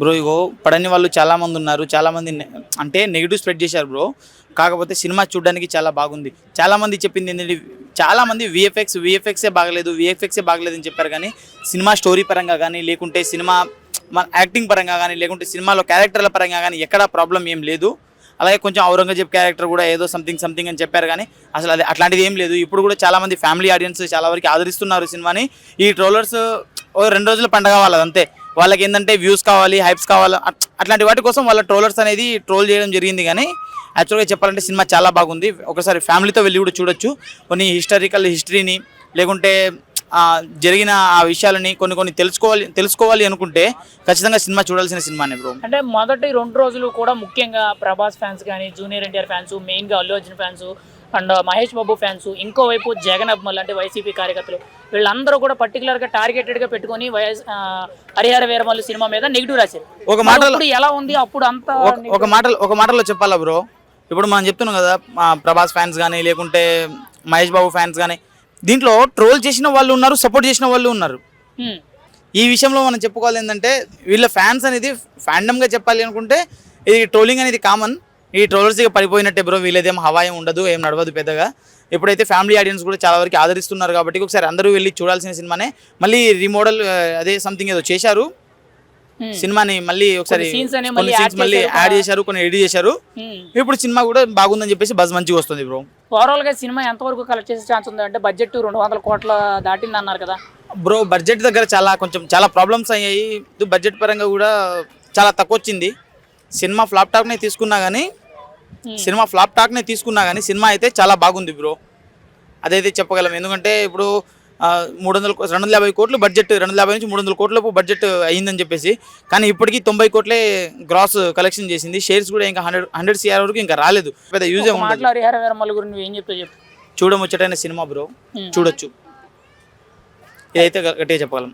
Bro ఇగో పడని వాళ్ళు చాలా మంది ఉన్నారు. చాలా మంది అంటే నెగిటివ్ స్ప్రెడ్ చేశారు బ్రో. కాకపోతే సినిమా చూడడానికి చాలా బాగుంది. చాలా మంది చెప్పింది ఏంటంటే చాలా మంది విఎఫ్ఎక్స్ విఎఫ్ఎక్సే బాగలేదు విఎఫ్ఎక్సే బాగలేదు అని చెప్పారు కానీ సినిమా స్టోరీ పరంగా కానీ లేకుంటే సినిమా మన యాక్టింగ్ పరంగా కానీ లేకుంటే సినిమాలో క్యారెక్టర్ల పరంగా కానీ ఎక్కడా ప్రాబ్లం ఏం లేదు. అలాగే కొంచెం ఔరంగజేబ్ క్యారెక్టర్ కూడా ఏదో సంథింగ్ సంథింగ్ అని చెప్పారు కానీ అసలు అది అట్లాంటిది ఏం లేదు. ఇప్పుడు కూడా చాలా మంది ఫ్యామిలీ ఆడియన్స్ చాలా వరకు ఆదరిస్తున్నారు సినిమాని. ఈ ట్రోలర్స్ ఓ రెండు రోజుల పండగ వాళ్ళది అంతే. వాళ్ళకి ఏంటంటే వ్యూస్ కావాలి హైప్స్ కావాలి అట్లాంటి వాటి కోసం వాళ్ళ ట్రోలర్స్ అనేది ట్రోల్ చేయడం జరిగింది కానీ యాక్చువల్గా చెప్పాలంటే సినిమా చాలా బాగుంది. ఒకసారి ఫ్యామిలీతో వెళ్ళి కూడా చూడొచ్చు. కొన్ని హిస్టారికల్ హిస్టరీని లేకుంటే జరిగిన ఆ విషయాలని కొన్ని కొన్ని తెలుసుకోవాలి తెలుసుకోవాలి అనుకుంటే ఖచ్చితంగా సినిమా చూడాల్సిన సినిమానే బ్రో. అంటే మొదటి రెండు రోజులు కూడా ముఖ్యంగా ప్రభాస్ ఫ్యాన్స్ కానీ జూనియర్ ఎన్టీఆర్ ఫ్యాన్స్ మెయిన్గా Allu Arjun fans and Mahesh Babu fans ఇంకోవైపు జగన్ అభిమానులు అంటే వైసీపీ కార్యకర్తలు వీళ్ళందరూ కూడా పర్టికులర్గా టార్గెటెడ్గా పెట్టుకొని వైఎస్ హరిహర వీరమల్లు సినిమా మీద నెగిటివ్ రాశారు. ఒక మాటలో ఇప్పుడు ఎలా ఉంది? అప్పుడు అంత ఒక మాటలో ఒక మాటలో చెప్పాలా బ్రో ఇప్పుడు మనం చెప్తున్నాం కదా ప్రభాస్ ఫ్యాన్స్ కానీ లేకుంటే మహేష్ బాబు ఫ్యాన్స్ కానీ దీంట్లో ట్రోల్ చేసిన వాళ్ళు ఉన్నారు సపోర్ట్ చేసిన వాళ్ళు ఉన్నారు. ఈ విషయంలో మనం చెప్పుకోవాలి ఏంటంటే వీళ్ళ ఫ్యాన్స్ అనేది ఫ్యాండమ్గా చెప్పాలి అనుకుంటే ఇది ట్రోలింగ్ అనేది కామన్ ఈ ట్రోలర్స్ ఇక పడిపోయినట్టే బ్రో వీళ్ళదేం హవాయం ఉండదు ఏం నడవదు పెద్దగా ఇప్పుడైతే ఫ్యామిలీ ఆడియన్స్ కూడా చాలా వరకు ఆదరిస్తున్నారు కాబట్టి ఒకసారి అందరూ వెళ్ళి చూడాల్సిన సినిమానే మళ్ళీ రీమోడల్ అదే సంథింగ్ ఏదో చేశారు. సినిమాని మళ్ళీ ఒకసారి మళ్ళీ యాడ్. చేశారు కొన్ని ఎడిట్ చేశారు. ఇప్పుడు సినిమా కూడా బాగుందని చెప్పేసి బజ్ మంచిగా వస్తుంది బ్రో ఓవరాల్గా సినిమా ఎంతవరకు కలెక్ట్ చేసే ఛాన్స్ ఉంది అంటే బడ్జెట్ రెండు వందల కోట్ల దాటింది అన్నారు కదా బ్రో బడ్జెట్ దగ్గర చాలా కొంచెం చాలా ప్రాబ్లమ్స్ అయ్యాయి బడ్జెట్ పరంగా కూడా చాలా తక్కువ వచ్చింది సినిమా ఫ్లాప్ టాక్నే తీసుకున్నా కానీ. సినిమా ఫ్లాప్ టాక్నే తీసుకున్నా కానీ సినిమా అయితే చాలా బాగుంది బ్రో. అదైతే చెప్పగలం. ఎందుకంటే ఇప్పుడు మూడు వందల రెండు వందల యాభై కోట్లు బడ్జెట్ రెండు వందల యాభై నుంచి మూడు వందల కోట్లకు బడ్జెట్ అయ్యిందని చెప్పేసి. కానీ ఇప్పటికీ తొంభై కోట్లే గ్రాస్ కలెక్షన్ చేసింది. షేర్స్ కూడా ఇంకా హండ్రెడ్ హండ్రెడ్ సిఆర్ వరకు ఇంకా రాలేదు. పెద్ద యూజ్ చూడముచ్చటైన సినిమా బ్రో. Hmm. చూడొచ్చు. ఇదైతే గట్టిగా చెప్పగలం.